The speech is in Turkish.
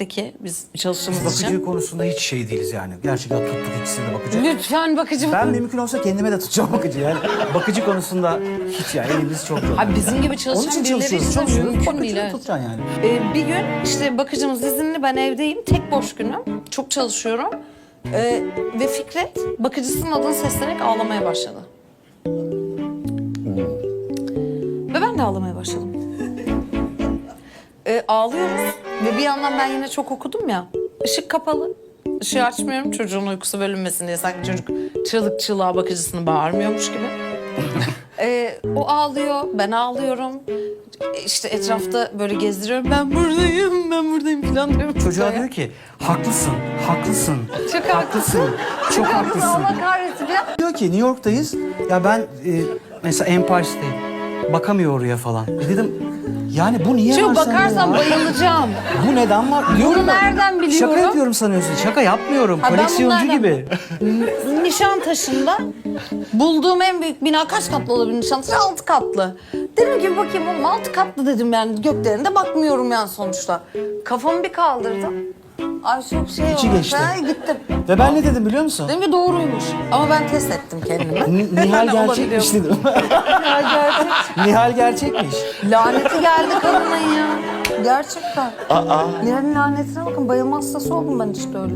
klinikteki biz çalıştığımız Bakıcı için. konusunda hiç şey değiliz yani. Gerçekten tuttuk ikisini de bakıcı. Lütfen bakıcı Ben mümkün olsa kendime de tutacağım bakıcı yani. Bakıcı konusunda hiç yani elimiz çok zor. Abi bizim gibi Onun çalışan için birileri çalışıyoruz. için Çalışıyoruz. mümkün değil. evet. tutacaksın yani. Ee, bir gün işte bakıcımız izinli ben evdeyim. Tek boş günüm. Çok çalışıyorum. Ee, ve Fikret bakıcısının adını seslenerek ağlamaya başladı. Ve ben de ağlamaya başladım. Ee, ağlıyoruz ve bir yandan ben yine çok okudum ya. Işık kapalı. Işığı açmıyorum çocuğun uykusu bölünmesin diye. Sanki çocuk çığlık çığlığa bakıcısını bağırmıyormuş gibi. Ee, o ağlıyor, ben ağlıyorum. İşte etrafta böyle gezdiriyorum. Ben buradayım, ben buradayım falan diyorum. Çocuğa diyor ki haklısın, haklısın. Çok haklısın. Çok haklısın. Allah kahretsin falan. Diyor ki New York'tayız. Ya ben e, mesela Empire State. Bakamıyor oraya falan. E dedim yani bu niye Şu var sende bakarsan ya? bayılacağım. Bu neden var? Diyorum Bunu da, nereden biliyorum? Şaka yapıyorum sanıyorsun. Şaka yapmıyorum. Ha, ben Koleksiyoncu bunlardan- gibi. Nişantaşı'nda bulduğum en büyük bina kaç katlı olabilir Nişantaşı? Altı katlı. Dedim ki bakayım oğlum altı katlı dedim yani göklerinde bakmıyorum yani sonuçta. Kafamı bir kaldırdım. Ay çok şey İçi oldu. geçti. Ben gittim. Ve ben ne dedim biliyor musun? Dedim ki doğruymuş. Ama ben test ettim kendimi. Ni- Nihal gerçekmiş dedim. Nihal gerçek. Nihal gerçekmiş. Laneti geldi kadının ya. Gerçekten. Aa. Nihal'in lanetine bakın bayılma hastası oldum ben işte öyle.